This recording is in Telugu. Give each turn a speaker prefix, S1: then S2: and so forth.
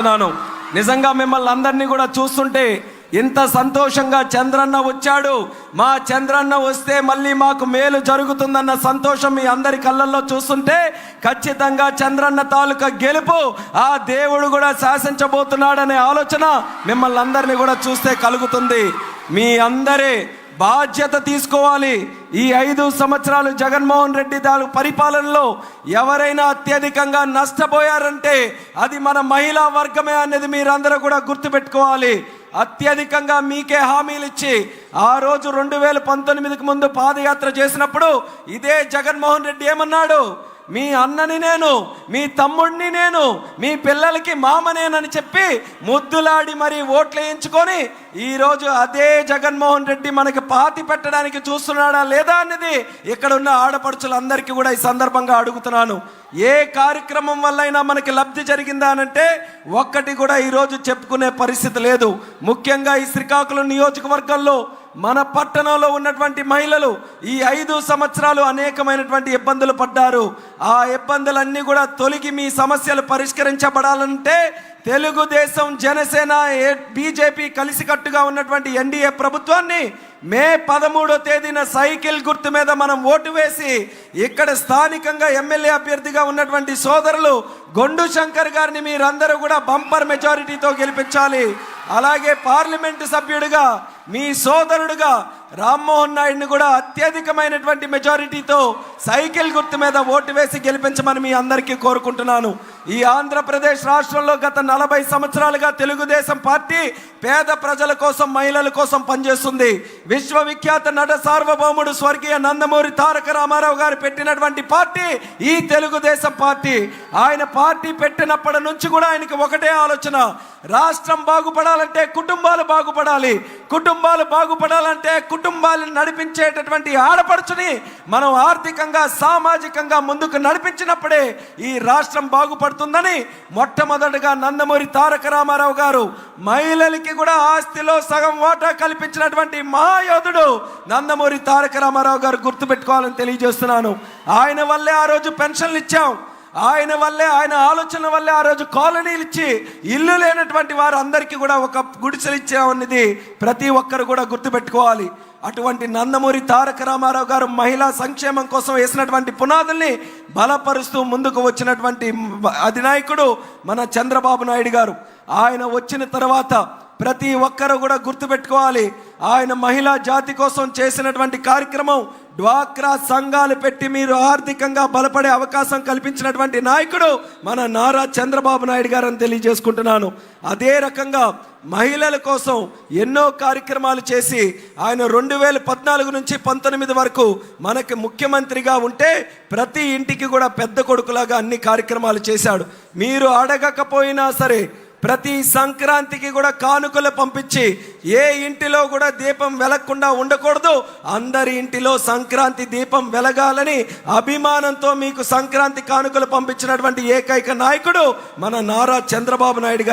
S1: ఉన్నాను నిజంగా మిమ్మల్ని అందరినీ కూడా చూస్తుంటే ఇంత సంతోషంగా చంద్రన్న వచ్చాడు. మా చంద్రన్న వస్తే మళ్ళీ మాకు మేలు జరుగుతుందన్న సంతోషం మీ అందరి కళ్ళల్లో చూస్తుంటే ఖచ్చితంగా చంద్రన్న తాలూకా గెలుపు ఆ దేవుడు కూడా శాసించబోతున్నాడనే ఆలోచన మిమ్మల్ని అందరినీ కూడా చూస్తే కలుగుతుంది. మీ అందరి బాధ్యత తీసుకోవాలి. ఈ ఐదు సంవత్సరాలు జగన్మోహన్ రెడ్డి దాని పరిపాలనలో ఎవరైనా అత్యధికంగా నష్టపోయారంటే అది మన మహిళా వర్గమే అనేది మీరందరూ కూడా గుర్తుపెట్టుకోవాలి. అత్యధికంగా మీకే హామీలు ఇచ్చి ఆ రోజు రెండు వేల పంతొమ్మిదికి ముందు పాదయాత్ర చేసినప్పుడు ఇదే జగన్మోహన్ రెడ్డి ఏమన్నాడు? మీ అన్నని నేను మీ తమ్ముడిని నేను మీ పిల్లలకి మామనేనని చెప్పి ముద్దులాడి మరి ఓట్లు వేయించుకొని ఈరోజు అదే జగన్మోహన్ రెడ్డి మనకి పాతి పెట్టడానికి చూస్తున్నాడా లేదా అనేది ఇక్కడ ఉన్న ఆడపడుచులందరికీ కూడా ఈ సందర్భంగా అడుగుతున్నాను. ఏ కార్యక్రమం వల్లైనా మనకి లబ్ధి జరిగిందా అనంటే ఒక్కటి కూడా ఈరోజు చెప్పుకునే పరిస్థితి లేదు. ముఖ్యంగా ఈ శ్రీకాకుళం నియోజకవర్గంలో మన పట్టణంలో ఉన్నటువంటి మహిళలు ఈ ఐదు సంవత్సరాలు అనేకమైనటువంటి ఇబ్బందులు పడ్డారు. ఆ ఇబ్బందులన్నీ కూడా తొలగి మీ సమస్యలు పరిష్కరించబడాలంటే తెలుగుదేశం జనసేన బీజేపీ కలిసికట్టుగా ఉన్నటువంటి ఎన్డీఏ ప్రభుత్వాన్ని మే పదమూడో తేదీన సైకిల్ గుర్తు మీద మనం ఓటు వేసి ఇక్కడ స్థానికంగా ఎమ్మెల్యే అభ్యర్థిగా ఉన్నటువంటి సోదరులు గొండు శంకర్ గారిని మీరందరూ కూడా బంపర్ మెజారిటీతో గెలిపించాలి. అలాగే పార్లమెంటు సభ్యుడిగా మీ సోదరుడుగా రామ్మోహన్ నాయుడిని కూడా అత్యధికమైనటువంటి మెజారిటీతో సైకిల్ గుర్తు మీద ఓటు వేసి గెలిపించమని మీ అందరికీ కోరుకుంటున్నాను. ఈ ఆంధ్రప్రదేశ్ రాష్ట్రంలో గత నలభై సంవత్సరాలుగా తెలుగుదేశం పార్టీ పేద ప్రజల కోసం మహిళల కోసం పనిచేస్తుంది. విశ్వవిఖ్యాత నట సార్వభౌముడు స్వర్గీయ నందమూరి తారక రామారావు గారు పెట్టినటువంటి పార్టీ ఈ తెలుగుదేశం పార్టీ. ఆయన పార్టీ పెట్టినప్పటి నుంచి కూడా ఆయనకి ఒకటే ఆలోచన. రాష్ట్రం బాగుపడాలంటే కుటుంబాలు బాగుపడాలి. కుటుంబాలు బాగుపడాలంటే కుటుంబాలను నడిపించేటటువంటి ఆడపడుచుని మనం ఆర్థికంగా సామాజికంగా ముందుకు నడిపించినప్పుడే ఈ రాష్ట్రం బాగుపడుతుందని మొట్టమొదటిగా నందమూరి తారక రామారావు గారు మహిళలకి కూడా ఆస్తిలో సగం వాటా కల్పించినటువంటి మహాయోధుడు నందమూరి తారక రామారావు గారు గుర్తుపెట్టుకోవాలని తెలియజేస్తున్నాను. ఆయన వల్లే ఆ రోజు పెన్షన్లు ఇచ్చాం. ఆయన వల్లే ఆయన ఆలోచన వల్లే ఆ రోజు కాలనీలు ఇచ్చి ఇల్లు లేనటువంటి వారు అందరికీ కూడా ఒక గుడిసెలు ఇచ్చామన్నది ప్రతి ఒక్కరు కూడా గుర్తుపెట్టుకోవాలి. అటువంటి నందమూరి తారక రామారావు గారు మహిళా సంక్షేమం కోసం వేసినటువంటి పునాదుల్ని బలపరుస్తూ ముందుకు వచ్చినటువంటి అధినాయకుడు మన చంద్రబాబు నాయుడు గారు. ఆయన వచ్చిన తర్వాత ప్రతి ఒక్కరు కూడా గుర్తుపెట్టుకోవాలి. ఆయన మహిళా జాతి కోసం చేసినటువంటి కార్యక్రమం డ్వాక్రా సంఘాలు పెట్టి మీరు ఆర్థికంగా బలపడే అవకాశం కల్పించినటువంటి నాయకుడు మన నారా చంద్రబాబు నాయుడు గారు అని తెలియజేసుకుంటున్నాను. అదే రకంగా మహిళల కోసం ఎన్నో కార్యక్రమాలు చేసి ఆయన రెండు వేల పద్నాలుగు నుంచి పంతొమ్మిది వరకు మనకి ముఖ్యమంత్రిగా ఉంటే ప్రతి ఇంటికి కూడా పెద్ద కొడుకులాగా అన్ని కార్యక్రమాలు చేశాడు. మీరు అడగకపోయినా సరే ప్రతి సంక్రాంతికి కూడా కానుకలు పంపించి ఏ ఇంటిలో కూడా దీపం వెలగకుండా ఉండకూడదు. అందరి ఇంటిలో సంక్రాంతి దీపం వెలగాలని అభిమానంతో మీకు సంక్రాంతి కానుకలు పంపించినటువంటి ఏకైక నాయకుడు మన నారా చంద్రబాబు నాయుడు గారు.